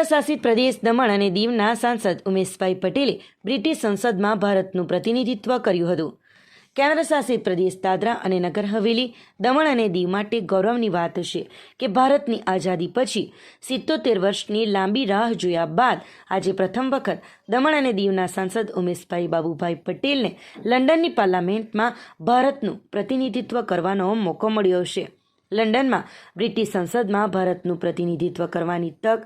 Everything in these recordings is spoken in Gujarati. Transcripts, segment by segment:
કેન્દ્રશાસિત પ્રદેશ દમણ અને દીવના સાંસદ ઉમેશભાઈ પટેલે બ્રિટિશ સંસદમાં ભારતનું પ્રતિનિધિત્વ કર્યું હતું. કેન્દ્રશાસિત પ્રદેશ દાદરા અને નગર હવેલી, દમણ અને દીવ માટે ગૌરવની વાત છે કે ભારતની આઝાદી પછી સિત્તોતેર વર્ષની લાંબી રાહ જોયા બાદ આજે પ્રથમ વખત દમણ અને દીવના સાંસદ ઉમેશભાઈ બાબુભાઈ પટેલને લંડનની પાર્લામેન્ટમાં ભારતનું પ્રતિનિધિત્વ કરવાનો મોકો મળ્યો છે. લંડનમાં બ્રિટિશ સંસદમાં ભારતનું પ્રતિનિધિત્વ કરવાની તક.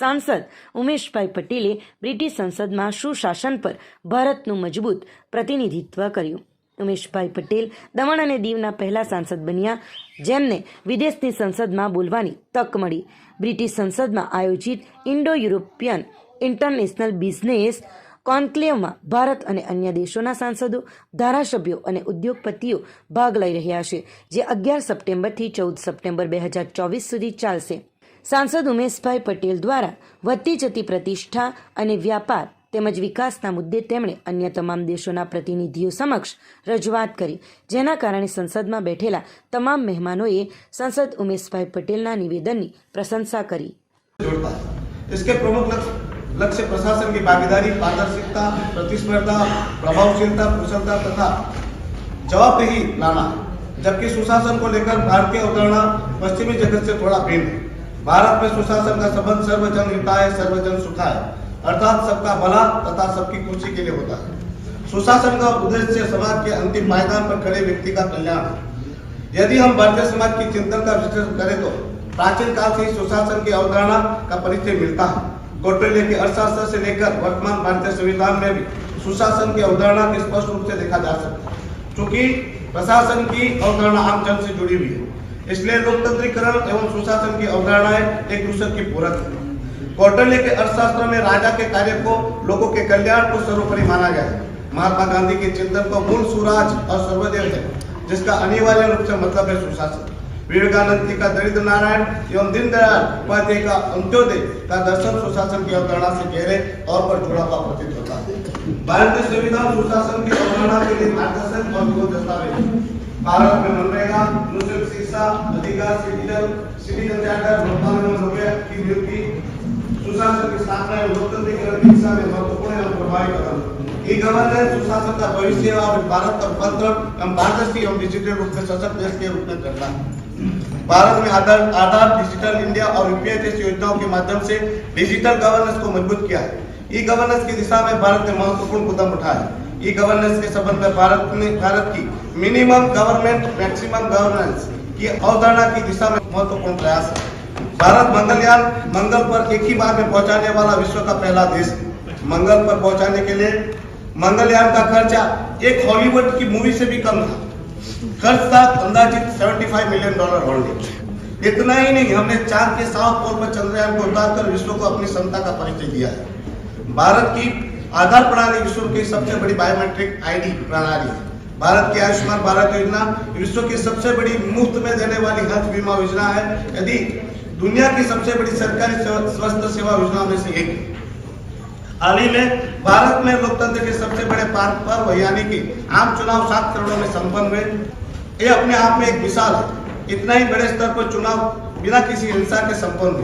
સાંસદ ઉમેશભાઈ પટેલે બ્રિટિશ સંસદમાં સુશાસન પર ભારતનું મજબૂત પ્રતિનિધિત્વ કર્યું. ઉમેશભાઈ પટેલ દમણ અને દીવના પહેલા સાંસદ બન્યા, જેમને વિદેશની સંસદમાં બોલવાની તક મળી. બ્રિટિશ સંસદમાં આયોજિત ઇન્ડો યુરોપિયન ઇન્ટરનેશનલ બિઝનેસ કોન્ક્લેવમાં ભારત અને અન્ય દેશોના સાંસદો ધારાસભ્યો અને ઉદ્યોગપતિઓ ભાગ લઈ રહ્યા છે જે અગિયાર સપ્ટેમ્બરથી ચૌદ સપ્ટેમ્બર બે હજાર ચોવીસ સુધી ચાલશે સાંસદ ઉમેશભાઈ પટેલ દ્વારા વધતી જતી પ્રતિષ્ઠા અને વ્યાપાર તેમજ વિકાસના મુદ્દે તેમણે અન્ય તમામ દેશોના પ્રતિનિધિઓ સમક્ષ રજૂઆત કરી જેના કારણે સંસદમાં બેઠેલા તમામ મહેમાનોએ સાંસદ ઉમેશભાઈ પટેલના નિવેદનની પ્રશંસા કરી जोड़ता है इसके प्रमुख लक्ष्य लक्ष्य प्रशासन की भागीदारी, पारदर्शिता, प्रतिस्पर्धा, प्रभावशीलता, कुशलता तथा जवाबदेही लाना, जबकि सुशासन को लेकर भारतीय अवधारणा पश्चिमी जगत से थोड़ा भिन्न है। भारत में सुशासन का संबंध सर्वजन हिताय सर्वजन सुखाय अर्थात सबका भला तथा सबकी खुशी के लिए होता है। सुशासन का उद्देश्य समाज के अंतिम पायदान पर खड़े व्यक्ति का कल्याण है। यदि हम भारतीय समाज की चिंतन का विश्लेषण करें तो प्राचीन काल से ही सुशासन की अवधारणा का परिचय मिलता है। कौटिल्य के अर्थशास्त्र से लेकर वर्तमान भारतीय संविधान में भी सुशासन की अवधारणा को स्पष्ट रूप से देखा जा सकता है। क्योंकि प्रशासन की अवधारणा आम जन से जुड़ी हुई है, इसलिए लोकतंत्रीकरण एवं सुशासन की अवधारणाएँ एक दूसरे की पूरक है। कौटिल्य के अर्थशास्त्र में राजा के कार्य को लोगों के कल्याण को सर्वोपरि माना गया है। महात्मा गांधी के चिंतन को मूल सुराज और सर्वदेव है, जिसका अनिवार्य रूप से मतलब है सुशासन। विवेकानंद जी का दरिद्र नारायण एवं दीनदयाल उपाध्याय का अंत्योदय का दर्शन सुशासन की अवधारणा से गहरे तौर पर जुड़ा हुआ प्रतीत होता है। भारतीय संविधान सुशासन की अवधारणा के लिए मार्गदर्शक और दस्तावेज़। भारत में मनरेगा निःशुल्क शिक्षा, अधिकार सिटीजन सिटीजन चार्टर लोकपाल एवं लोकपाल की नियुक्ति सुशासन की स्थापना एवं लोकतंत्रीकरण की दिशा में महत्वपूर्ण एवं प्रभावी कदम। ई गवर्नेंस सुशासन का भविष्य और भारत का तंत्र एवं पारदर्शी एवं डिजिटल रूप में सशक्त देश के रूप में करना भारत में आधार आधार डिजिटल इंडिया और यूपीआई जैसी योजनाओं के माध्यम से डिजिटल गवर्नेंस को मज़बूत किया है। ई गवर्नेंस की दिशा में भारत ने महत्वपूर्ण कदम उठाया ई गवर्नेंस के संबंध में भारत ने, भारत की मिनिमम गवर्नमेंट मैक्सिमम गवर्नेंस की अवधारणा की दिशा में महत्वपूर्ण प्रयास है। भारत मंगलयान, मंगल पर एक ही बार में पहुँचाने वाला विश्व का पहला देश है। मंगल पर पहुँचाने के लिए मंगलयान का खर्चा एक हॉलीवुड की मूवी से भी कम था। खर्च था अंदाजित 75 मिलियन डॉलर ओनली इतना ही नहीं, हमने चाँद के साउथ पोल पर चंद्रयान को उतारकर विश्व को अपनी क्षमता का परिचय दिया है। भारत की आधार प्रणाली विश्व की सबसे बड़ी बायोमेट्रिक आईडी प्रणाली है। भारत की आयुष्मान भारत योजना विश्व की सबसे बड़ी मुफ़्त में देने वाली हेल्थ बीमा योजना है। यदि दुनिया की सबसे बड़ी सरकारी स्वास्थ्य सेवा योजना में से एक हाल ही में भारत में लोकतंत्र के सबसे बड़े पार- पर्व यानी कि आम चुनाव सात चरणों में संपन्न हुए। ये अपने आप में एक मिसाल है। इतना ही बड़े स्तर पर चुनाव बिना किसी हिंसा के संपन्न हुए।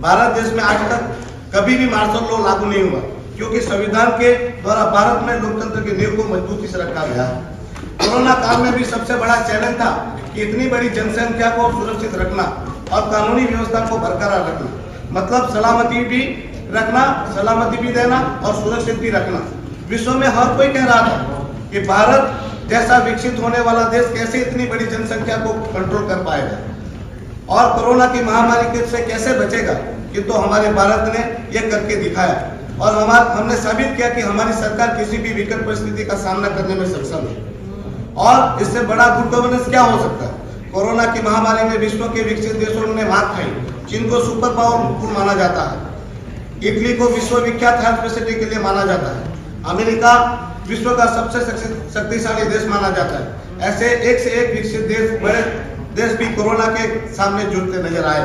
भारत देश में आज तक कभी भी मार्शल लॉ लागू नहीं हुआ, क्योंकि संविधान के द्वारा भारत में लोकतंत्र की नींव को मजबूती से रखा गया। कोरोना काल में भी सबसे बड़ा चैलेंज था कि इतनी बड़ी जनसंख्या को सुरक्षित रखना और कानूनी व्यवस्था को बरकरार रखना। मतलब सलामती भी रखना, सलामती भी देना और सुरक्षित भी रखना। विश्व में हर कोई कह रहा था कि भारत जैसा विकसित होने वाला देश कैसे इतनी बड़ी जनसंख्या को कंट्रोल कर पाएगा? और कोरोना की महामारी के से कैसे बचेगा? कि तो हमारे भारत ने ये करके दिखाया। और हमार, हमने साबित किया कि हमारी सरकार किसी भी विकट परिस्थिति का सामना करने में सक्षम है। और इससे बड़ा गुड गवर्नेंस क्या हो सकता है? कोरोना की महामारी में विश्व के विकसित देशों ने मात खाई चीन को सुपर पावरफुल माना जाता है। इटली को विश्वविख्यात हेल्थ फैसिलिटी के लिए माना जाता है। अमेरिका विश्व का सबसे शक्तिशाली देश माना जाता है। ऐसे एक से एक विकसित देश, बड़े देश भी कोरोना के सामने जुड़ते नज़र आए।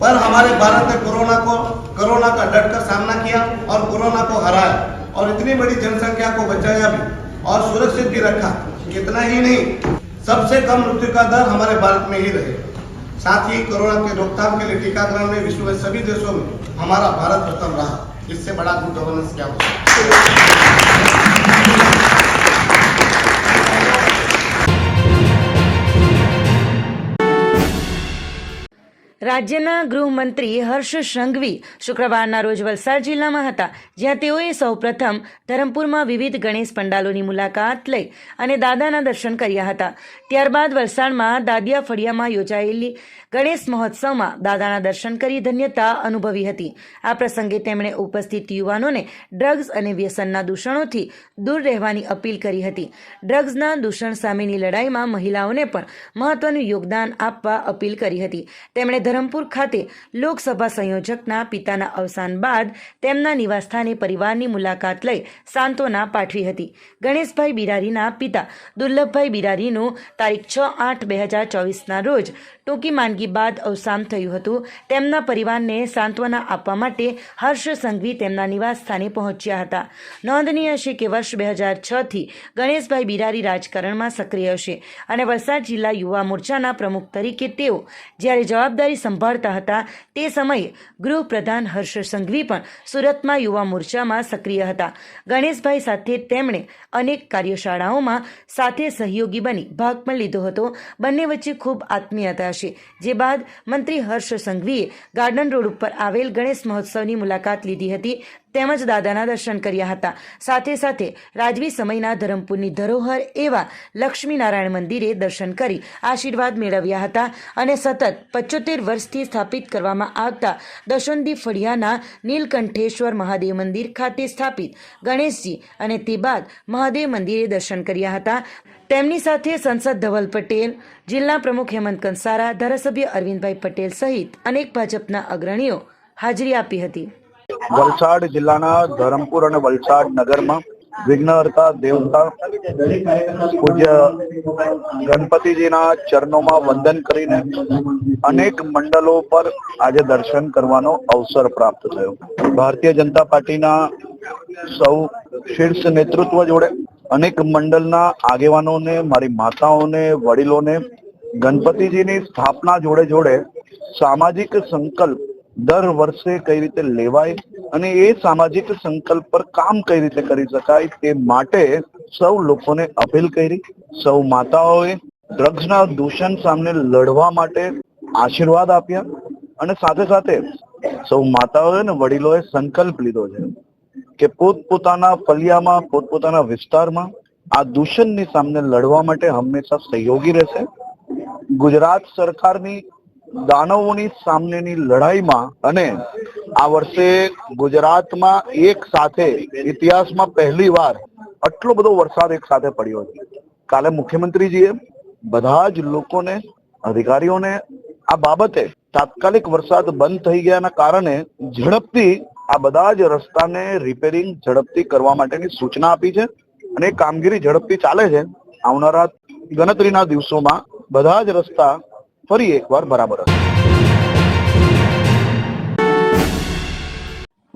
पर हमारे भारत ने कोरोना को कोरोना का डटकर सामना किया और कोरोना को हराया और इतनी बड़ी जनसंख्या को बचाया भी और सुरक्षित भी रखा। इतना ही नहीं, सबसे कम मृत्यु का दर हमारे भारत में ही रहे। साथ ही कोरोना के रोकथाम के लिए टीकाकरण में विश्व में सभी देशों में हमारा भारत प्रथम रहा इससे बड़ा गुड गवर्नेंस क्या हो રાજ્યના ગૃહમંત્રી હર્ષ સંઘવી શુક્રવારના રોજ વલસાડ જિલ્લામાં હતા, જ્યાં તેઓએ સૌપ્રથમ ધરમપુરમાં વિવિધ ગણેશ પંડાલોની મુલાકાત લઈ અને દાદાના દર્શન કર્યા હતા. ત્યારબાદ વલસાડમાં દાદિયા ફળિયામાં યોજાયેલી ગણેશ મહોત્સવમાં દાદાના દર્શન કરી ધન્યતા અનુભવી હતી. આ પ્રસંગે તેમણે ઉપસ્થિત યુવાનોને ડ્રગ્સ અને વ્યસનના દૂષણોથી દૂર રહેવાની અપીલ કરી હતી. ડ્રગ્સના દૂષણ સામેની લડાઈમાં મહિલાઓને પણ મહત્વનું યોગદાન આપવા અપીલ કરી હતી. તેમણે ધરમપુર ખાતે લોકસભા સંયોજકના પિતાના અવસાન બાદ તેમના નિવાસસ્થાને પરિવારની મુલાકાત લઈ સાંત્વના પાઠવી હતી. ગણેશભાઈ બિરારીના પિતા દુર્લભભાઈ બિરારીનું તારીખ છ આઠ બે હજાર ચોવીસના રોજ ટૂંકી માંદગી બાદ અવસાન થયું હતું. તેમના પરિવારને સાંત્વના આપવા માટે હર્ષ સંઘવી તેમના નિવાસ સ્થાને પહોંચ્યા હતા. નોંધનીય છે કે વર્ષ બે હજાર છથી ગણેશભાઈ બિરારી રાજકારણમાં સક્રિય છે અને વલસાડ જિલ્લા યુવા મોરચાના પ્રમુખ તરીકે તેઓ જ્યારે જવાબદારી સંભાળતા હતા. તે સમયે ગૃહપ્રધાન હર્ષ સંઘવી પણ સુરતમાં યુવા મોરચામાં સક્રિય હતા. ગણેશભાઈ સાથે તેમણે અનેક કાર્યશાળાઓમાં સાથે સહયોગી બની ભાગ પણ લીધો હતો. બંને વચ્ચે ખૂબ આત્મીયતા છે. જે બાદ મંત્રી હર્ષ સંઘવીએ ગાર્ડન રોડ ઉપર આવેલ ગણેશ મહોત્સવની મુલાકાત લીધી હતી. તેમજ દાદાના દર્શન કર્યા હતા. સાથે સાથે રાજવી સમયના ધરમપુરની ધરોહર એવા લક્ષ્મીનારાયણ મંદિરે દર્શન કરી આશીર્વાદ મેળવ્યા હતા અને સતત પચોતેર વર્ષથી સ્થાપિત કરવામાં આવતા દશોંદી ફળિયાના નીલકંઠેશ્વર મહાદેવ મંદિર ખાતે સ્થાપિત ગણેશજી અને તે બાદ મહાદેવ મંદિરે દર્શન કર્યા હતા. તેમની સાથે સંસદ ધવલ પટેલ, જિલ્લા પ્રમુખ હેમંત કંસારા, ધારાસભ્ય અરવિંદભાઈ પટેલ સહિત અનેક ભાજપના અગ્રણીઓ હાજરી આપી હતી. વલસાડ જિલ્લાના ધરમપુર અને વલસાડ નગરમાં વિઘ્નહર્તા દેવતા પૂજ્ય ગણપતિજીના ચરણોમાં વંદન કરીને અનેક મંડળો પર આજે દર્શન કરવાનો અવસર પ્રાપ્ત થયો. ભારતીય જનતા પાર્ટીના સૌ શીર્ષ નેતૃત્વ જોડે અનેક મંડળના આગેવાનોને, મારી માતાઓને, વડીલોને, ગણપતિજીની સ્થાપના જોડે જોડે સામાજિક સંકલ્પ દર વર્ષે કઈ રીતે લેવાય અને એ સામાજિક સંકલ્પ પર કામ કઈ રીતે કરી શકાય તે માટે સૌ લોકોને અપીલ કરી, સૌ માતાઓએ ડ્રગ્સના દૂષણ સામે લડવા માટે આશીર્વાદ આપ્યા અને સાથે સાથે સૌ માતાઓએ અને વડીલોએ સંકલ્પ લીધો છે કે પોતપોતાના ફલિયામાં પોતપોતાના વિસ્તારમાં આ દૂષણની સામે લડવા માટે હંમેશા સહયોગી રહેશે. ગુજરાત સરકારની દાનવોની સામેની લડાઈમાં અને આ વર્ષે ગુજરાતમાં એક સાથે ઇતિહાસમાં પહેલી વાર આટલો બધો વરસાદ એક સાથે પડ્યો છે. કાલે મુખ્યમંત્રીજીએ બધા જ લોકોને, અધિકારીઓને આ બાબતે તાત્કાલિક વરસાદ બંધ થઈ ગયાના કારણે ઝડપથી આ બધા જ રસ્તાને રિપેરિંગ ઝડપથી કરવા માટેની સૂચના આપી છે અને કામગીરી ઝડપથી ચાલે છે. આવનારા ગણતરીના દિવસોમાં બધા જ રસ્તા ફરી એકવાર બરાબર હશે.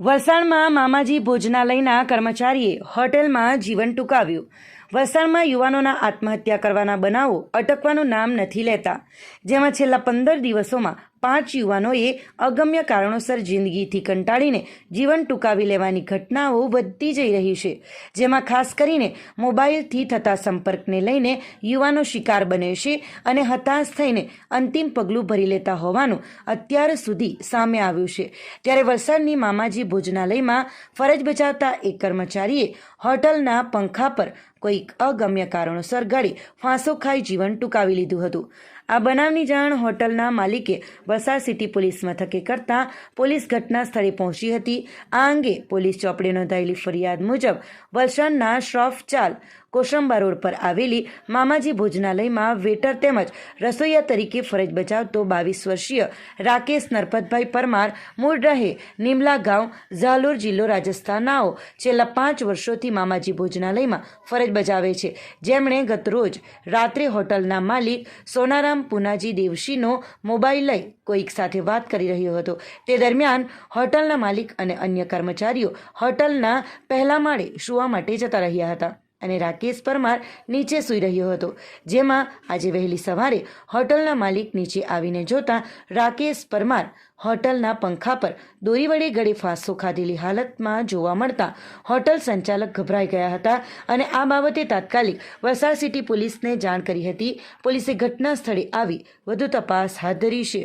વલસાડમાં મામાજી ભોજનાલયના કર્મચારીએ હોટેલમાં જીવન ટૂંકાવ્યું. વલસાડમાં યુવાનોના આત્મહત્યા કરવાના બનાવો અટકવાનું નામ નથી લેતા. જેમાં છેલ્લા પંદર દિવસોમાં પાંચ યુવાનોએ અગમ્ય કારણોસર જિંદગીથી કંટાળીને જીવન ટૂંકાવી લેવાની ઘટનાઓ વધતી જઈ રહી છે. જેમાં ખાસ કરીને મોબાઈલથી થતા સંપર્કને લઈને યુવાનો શિકાર બને છે અને હતાશ થઈને અંતિમ પગલું ભરી લેતા હોવાનું અત્યાર સુધી સામે આવ્યું છે. ત્યારે વલસાડની મામાજી ભોજનાલયમાં ફરજ બજાવતા એક કર્મચારીએ હોટલના પંખા પર કોઈક અગમ્ય કારણોસર ગળી ફાંસો ખાઈ જીવન ટૂંકાવી લીધું હતું. આ બનાવની જાણ હોટલના માલિકે વલસાડ સિટી પોલીસ મથકે કરતા પોલીસ ઘટના સ્થળે પહોંચી હતી. આ અંગે પોલીસ ચોપડે નોંધાયેલી ફરિયાદ મુજબ વલસાડના શ્રોફ ચાલ કોશંબા રોડ પર આવેલી મામાજી ભોજનાલયમાં વેટર તેમજ રસોઈયા તરીકે ફરજ બજાવતો બાવીસ વર્ષીય રાકેશ નરપતભાઈ પરમાર, મૂળ રહે નિમલા ગાંવ, ઝાલોર જિલ્લો રાજસ્થાનનાઓ છેલ્લા પાંચ વર્ષોથી મામાજી ભોજનાલયમાં ફરજ બજાવે છે. જેમણે ગતરોજ રાત્રે હોટલના માલિક સોનારામ પુનાજી દેવશીનો મોબાઈલ લઈ કોઈક સાથે વાત કરી રહ્યો હતો. તે દરમિયાન હોટલના માલિક અને અન્ય કર્મચારીઓ હોટલના પહેલા માળે સુવા માટે જતા રહ્યા હતા. અને રાકેશ પરમાર નીચે સૂઈ રહ્યો હતો, જેમાં આજે વહેલી સવારે હોટલના માલિક નીચે આવીને જોતા રાકેશ પરમાર હોટલના પંખા પર દોરી વડે ગળે ફાંસો ખાધેલી હાલતમાં જોવા મળતા હોટલ સંચાલક ગભરાઈ ગયા હતા અને આ બાબતે તાત્કાલિક વલસાડ સિટી પોલીસને જાણ કરી હતી. પોલીસે ઘટના સ્થળે આવી વધુ તપાસ હાથ ધરી છે.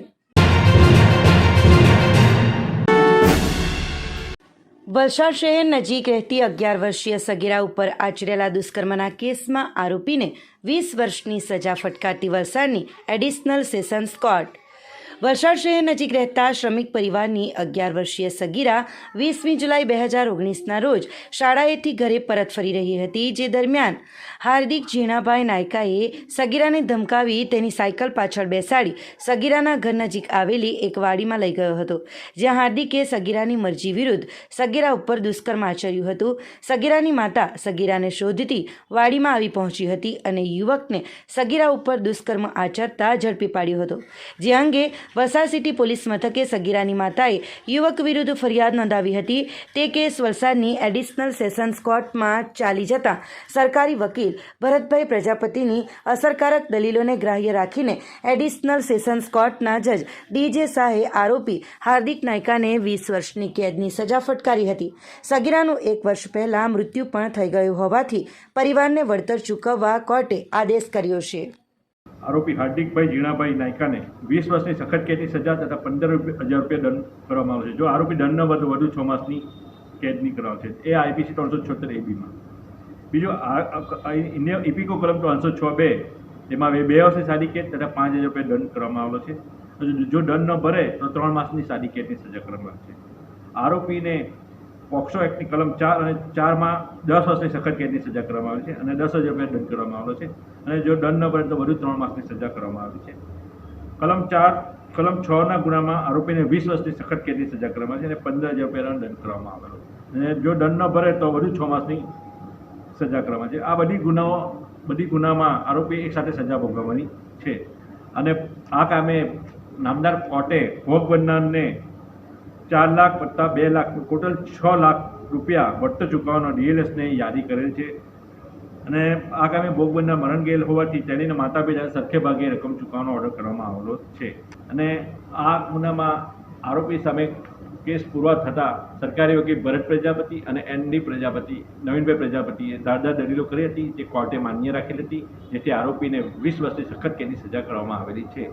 વલસાડ શહેર નજીક રહેતી અગિયાર વર્ષીય સગીરા ઉપર આચરેલા દુષ્કર્મના કેસમાં આરોપીને વીસ વર્ષની સજા ફટકારતી વલસાડની એડિશનલ સેશન્સ કોર્ટ. વલસાડ શહેર નજીક રહેતા શ્રમિક પરિવારની અગિયાર વર્ષીય સગીરા વીસમી જુલાઈ બે હજાર ઓગણીસના રોજ શાળાએથી ઘરે પરત ફરી રહી હતી, જે દરમિયાન હાર્દિક ઝીણાભાઈ નાયકાએ સગીરાને ધમકાવી તેની સાયકલ પાછળ બેસાડી સગીરાના ઘર નજીક આવેલી એક વાડીમાં લઈ ગયો હતો, જ્યાં હાર્દિકે સગીરાની મરજી વિરુદ્ધ સગીરા ઉપર દુષ્કર્મ આચર્યું હતું. સગીરાની માતા સગીરાને શોધતી વાડીમાં આવી પહોંચી હતી અને યુવકને સગીરા ઉપર દુષ્કર્મ આચરતા ઝડપી પાડ્યો હતો, જે અંગે વલસાડ સિટી પોલીસ મથકે સગીરાની માતાએ યુવક વિરુદ્ધ ફરિયાદ નોંધાવી હતી. તે કેસ વલસાડની એડિશનલ સેશન્સ કોર્ટમાં ચાલી જતા સરકારી વકીલ ભરતભાઈ પ્રજાપતિની અસરકારક દલીલોને ગ્રાહ્ય રાખીને એડિશનલ સેશન્સ કોર્ટના જજ ડીજે શાહે આરોપી હાર્દિક નાયકાને વીસ વર્ષની કેદની સજા ફટકારી હતી. સગીરાનું એક વર્ષ પહેલા મૃત્યુ પણ થઈ ગયું હોવાથી પરિવારને વળતર ચૂકવવા કોર્ટે આદેશ કર્યો છે. આરોપી હાર્દિકભાઈ ઝીણાભાઈ નાયકાને વીસ વર્ષની સખત કેદની સજા તથા પંદર હજાર રૂપિયા દંડ કરવામાં આવશે જો આરોપી દંડનો વધુ વધુ છ માસની કેદની કરાવશે એ આઈપીસી ત્રણસો છોતેર એબીમાં. બીજું ઇપિકો કલમ ત્રણસો છ બે, એમાં બે વર્ષની સાદી કેદ તથા પાંચ હજાર રૂપિયા દંડ કરવામાં આવેલો છે. જો દંડ ન ભરે, તો ત્રણ માસની સાદી કેદની સજા કરવામાં આવશે આરોપીને પોક્સો એક્ટની કલમ ચાર અને ચારમાં દસ વર્ષની સખત કેદની સજા કરવામાં આવી છે અને દસ હજાર રૂપિયા દંડ કરવામાં આવેલો છે. અને જો દંડ ન ભરે તો વધુ ત્રણ માસની સજા કરવામાં આવી છે. કલમ ચાર, કલમ છ ના ગુનામાં આરોપીને વીસ વર્ષની સખત કેદની સજા કરવામાં આવી છે અને પંદર હજાર રૂપિયાનો દંડ કરવામાં આવેલો અને જો દંડ ન ભરે તો વધુ છ માસની સજા કરવામાં છે. આ બધી ગુનાઓ, બધી ગુનામાં આરોપી એક સાથે સજા ભોગવવાની છે. અને આ કામે નામદાર કોર્ટે ભોગ બનનારને ચાર લાખ વત્તા બે લાખ ટોટલ છ લાખ રૂપિયા વટ્ટ ચૂકવવાનો ડીએલએસને યાદી કરેલ છે. અને આગામી કામે ભોગ બનનાર મરણ ગયેલ હોવાથી તેણીના માતા પિતાને સરખે ભાગે રકમ ચૂકવવાનો ઓર્ડર કરવામાં આવેલો છે. અને આ ગુનામાં આરોપી સામે કેસ પૂરવા થતાં સરકારી વકીલ ભરત પ્રજાપતિ અને એનડી પ્રજાપતિ, નવીનભાઈ પ્રજાપતિએ ધારદાર દલીલો કરી હતી, જે કોર્ટે માન્ય રાખેલી હતી, જેથી આરોપીને વીસ વર્ષની સખત કેદની સજા કરવામાં આવેલી છે.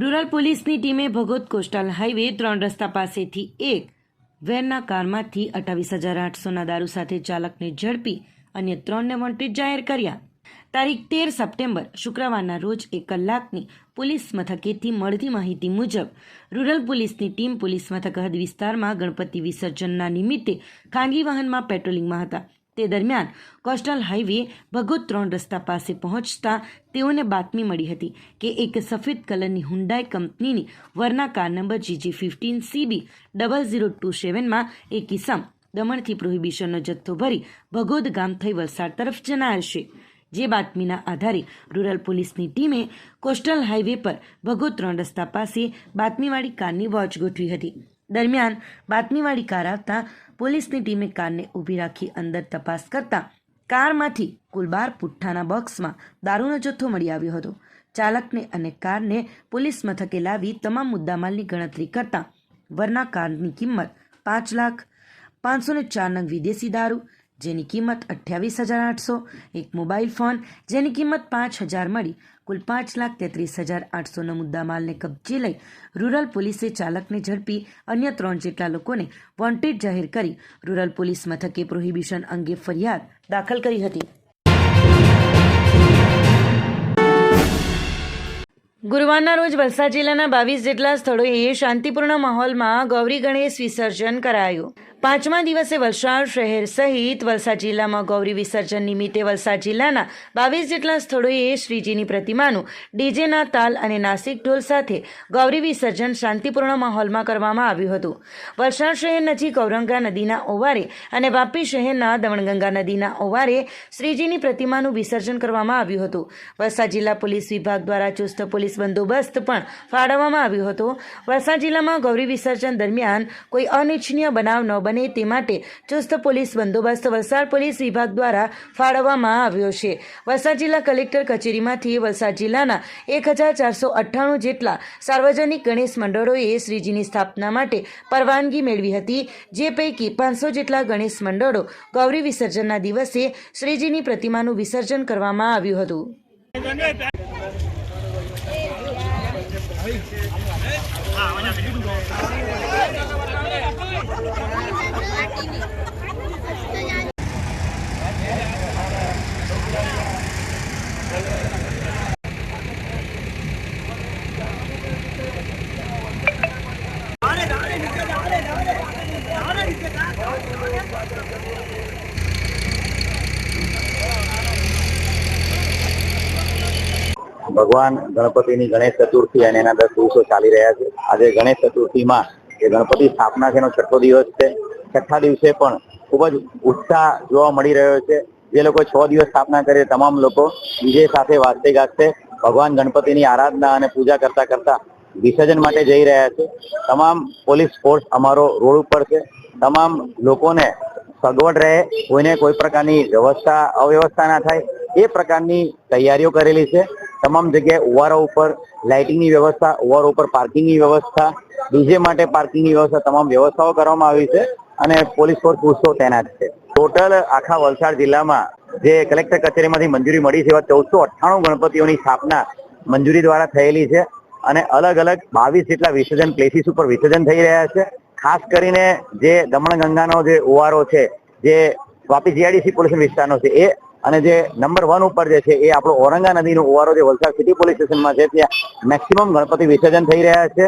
રૂરલ પોલીસની ટીમે ભગોત કોસ્ટલ હાઈવે ત્રણ રસ્તા પાસેથી એક વેરના કારમાંથી અઠ્ઠાવીસ હજાર આઠસોના દારૂ સાથે ચાલકને ઝડપી અન્ય ત્રણને વોન્ટેડ જાહેર કર્યા. તારીખ તેર સપ્ટેમ્બર, શુક્રવારના રોજ એક કલાકની પોલીસ મથકેથી મળતી માહિતી મુજબ, રૂરલ પોલીસની ટીમ પોલીસ મથક હદ વિસ્તારમાં ગણપતિ વિસર્જનના નિમિત્તે ખાનગી વાહનમાં પેટ્રોલિંગમાં હતા. તે દરમિયાન કોસ્ટલ હાઈવે ભગોત ત્રણ રસ્તા પાસે પહોંચતા તેઓને બાતમી મળી હતી કે એક સફેદ કલરની હુન્ડાઈ કંપનીની Verna car number GJ fifteen CB double zero two સેવનમાં એક ઇસમ દમણથી પ્રોહિબિશનનો જથ્થો ભરી ભગોદ ગામ થઈ વલસાડ તરફ જનાર છે જે બાતમીના આધારે રૂરલ પોલીસની ટીમે કોસ્ટલ હાઈવે પર ભગોદ ત્રણ રસ્તા પાસે બાતમીવાળી કારની વોચ ગોઠવી હતી. દરમિયાન બાતમીવાળી કાર આવતા પોલીસની ટીમે કારને ઊભી રાખી અંદર તપાસ કરતા કારમાંથી કુલ બાર પુઠ્ઠાના બોક્સમાં દારૂનો જથ્થો મળી આવ્યો હતો. ચાલકને અને કારને પોલીસ મથકે લાવી તમામ મુદ્દામાલની ગણતરી કરતા વરના કારની કિંમત પાંચ લાખ પાંચસો ને ચાર નંગ વિદેશી દારૂ જેની કિંમત અઠ્યાવીસ હજાર આઠસો, એક મોબાઈલ ફોન જેની કિંમત પાંચ હજાર મળી. કુલ પાંચ લાખ તેત્રીસ હજાર આઠસોનો મુદ્દામાલને કબજે લઈ રૂરલ પોલીસે ચાલકને ઝડપી અન્ય ત્રણ જેટલા લોકોને વોન્ટેડ જાહેર કરી રૂરલ પોલીસ મથકે પ્રોહિબિશન અંગે ફરિયાદ દાખલ કરી હતી. ગુરુવારના રોજ વલસાડ જિલ્લાના બાવીસ જેટલા સ્થળોએ શાંતિપૂર્ણ માહોલમાં ગૌરી ગણેશ વિસર્જન કરાયું. પાંચમા દિવસે વલસાડ શહેર સહિત વલસાડ જિલ્લામાં ગૌરી વિસર્જન નિમિત્તે વલસાડ જિલ્લાના બાવીસ જેટલા સ્થળોએ શ્રીજીની પ્રતિમાનું ડીજેના તાલ અને નાસિક ઢોલ સાથે ગૌરી વિસર્જન શાંતિપૂર્ણ માહોલમાં કરવામાં આવ્યું હતું. વલસાડ શહેર નજીક ઔરંગા નદીના ઓવારે અને વાપી શહેરના દમણગંગા નદીના ઓવારે શ્રીજીની પ્રતિમાનું વિસર્જન કરવામાં આવ્યું હતું. વલસાડ જિલ્લા પોલીસ વિભાગ દ્વારા ચુસ્ત પોલીસ બંદોબસ્ત પણ ફાળવવામાં આવ્યો હતો. વલસાડ જિલ્લામાં ગૌરી વિસર્જન દરમિયાન કોઈ અનિચ્છનીય બનાવ ન બને તે માટે ચુસ્ત પોલીસ બંદોબસ્ત વલસાડ પોલીસ વિભાગ દ્વારા ફાળવવામાં આવ્યો છે. વલસાડ જિલ્લા કલેક્ટર કચેરીમાંથી વલસાડ જિલ્લાના એક હજાર ચારસો અઠ્ઠાણું જેટલા સાર્વજનિક ગણેશ મંડળોએ શ્રીજીની સ્થાપના માટે પરવાનગી મેળવી હતી. જે પૈકી પાંચસો જેટલા ગણેશ મંડળો ગૌરી વિસર્જનના દિવસે શ્રીજીની પ્રતિમાનું વિસર્જન કરવામાં આવ્યું હતું. ભગવાન ગણપતિની ગણેશ ચતુર્થી અને એના દસ દિવસો ચાલી રહ્યા છે. આજે ગણેશ ચતુર્થીમાં જે ગણપતિ સ્થાપના છે છઠ્ઠો દિવસ છે. છઠ્ઠા દિવસે પણ ખૂબ જ ઉત્સાહ જોવા મળી રહ્યો છે. જે લોકો છ દિવસ સ્થાપના કરે, તમામ લોકો વિજય સાથે વાજતે ગાજતે ભગવાન ગણપતિની આરાધના અને પૂજા કરતા કરતા વિસર્જન માટે જઈ રહ્યા છે. તમામ પોલીસ ફોર્સ અમારો રોડ ઉપર છે. તમામ લોકોને સગવડ રહે, કોઈને કોઈ પ્રકારની વ્યવસ્થા, અવ્યવસ્થા ના થાય, એ પ્રકારની તૈયારીઓ કરેલી છે. તમામ જગ્યાએ ઓવારો ઉપર, લાઇટિંગની વ્યવસ્થા ઓવારો ઉપર પાર્કિંગની વ્યવસ્થા, ડીજે માટે પાર્કિંગની વ્યવસ્થા, તમામ વ્યવસ્થાઓ કરવામાં આવી છે અને પોલીસ ફોર્સ પૂછતો તૈનાત છે. ટોટલ આખા વલસાડ જિલ્લામાં જે કલેક્ટર કચેરીમાંથી મંજૂરી મળી છે એવા ચૌદસો અઠ્ઠાણું ગણપતિઓની સ્થાપના મંજૂરી દ્વારા થયેલી છે અને અલગ અલગ બાવીસ જેટલા વિસર્જન પ્લેસીસ ઉપર વિસર્જન થઈ રહ્યા છે. ખાસ કરીને જે દમણગંગાનો જે ઓવારો છે, જે વાપી જીઆઈડીસી પોલીસ વિસ્તારનો છે, એ અને જે નંબર વન ઉપર જે છે, એ આપણો ઓરંગા નદીનો ઓવારો જે વલસાડ સિટી પોલીસ સ્ટેશનમાં છે, ત્યાં મેક્સિમમ ગણપતિ વિસર્જન થઈ રહ્યા છે.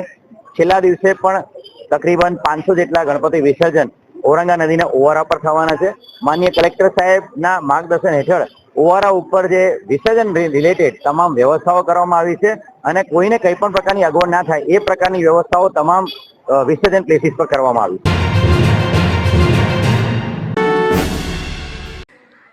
છેલ્લા દિવસે પણ તકરીબન પાંચસો જેટલા ગણપતિ વિસર્જન ઓરંગા નદીના ઓવારા પર થવાના છે. માન્ય કલેક્ટર સાહેબના માર્ગદર્શન હેઠળ ઓવારા ઉપર જે વિસર્જન રિલેટેડ તમામ વ્યવસ્થાઓ કરવામાં આવી છે અને કોઈને કંઈ પણ પ્રકારની અગવડ ના થાય, એ પ્રકારની વ્યવસ્થાઓ તમામ વિસર્જન પ્લેસીસ પર કરવામાં આવ્યું.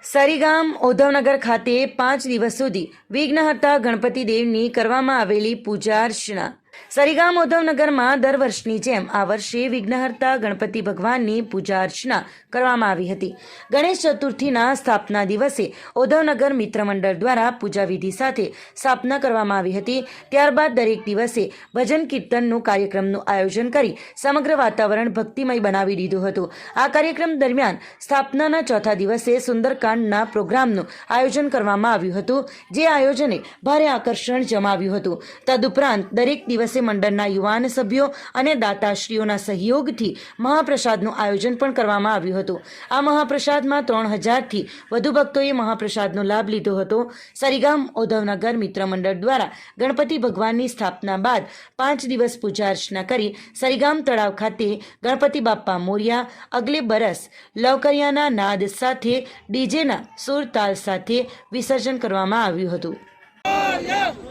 સરીગામ, ઉદ્ધવનગર ખાતે પાંચ દિવસ સુધી વિઘ્નહર્તા ગણપતિ દેવની કરવામાં આવેલી પૂજા અર્ચના સરીગામ ઉદ્ધવનગરમાં દર વર્ષની જેમ આ વર્ષે વિઘ્નહર્તા ગણપતિ ભગવાનની પૂજા અર્ચના કરવામાં આવી હતી. ગણેશ ચતુર્થીના સ્થાપના દિવસે ઉદ્ધવનગર મિત્ર મંડળ દ્વારા પૂજા સાથે સ્થાપના કરવામાં આવી હતી. ત્યારબાદ દરેક દિવસે ભજન કીર્તનનું કાર્યક્રમનું આયોજન કરી સમગ્ર વાતાવરણ ભક્તિમય બનાવી દીધું હતું. આ કાર્યક્રમ દરમિયાન સ્થાપનાના ચોથા દિવસે સુંદરકાંડના પ્રોગ્રામનું આયોજન કરવામાં આવ્યું હતું, જે આયોજને ભારે આકર્ષણ જમાવ્યું હતું. તદુપરાંત દરેક દિવસે મંડળના યુવાન સભ્યો અને દાતાશ્રીઓના સહયોગથી મહાપ્રસાદનું આયોજન પણ કરવામાં આવ્યું હતું. આ મહાપ્રસાદમાં ત્રણ હજારથી વધુ ભક્તોએ મહાપ્રસાદનો લાભ લીધો હતો. સરીગામ ઓધવનગર મિત્ર મંડળ દ્વારા ગણપતિ ભગવાનની સ્થાપના બાદ પાંચ દિવસ પૂજા અર્ચના કરી સરીગામ તળાવ ખાતે ગણપતિ બાપ્પા મોર્યા, અગલે બરસ લવકરિયાના નાદ સાથે ડીજેના સુર તાલ સાથે વિસર્જન કરવામાં આવ્યું હતું.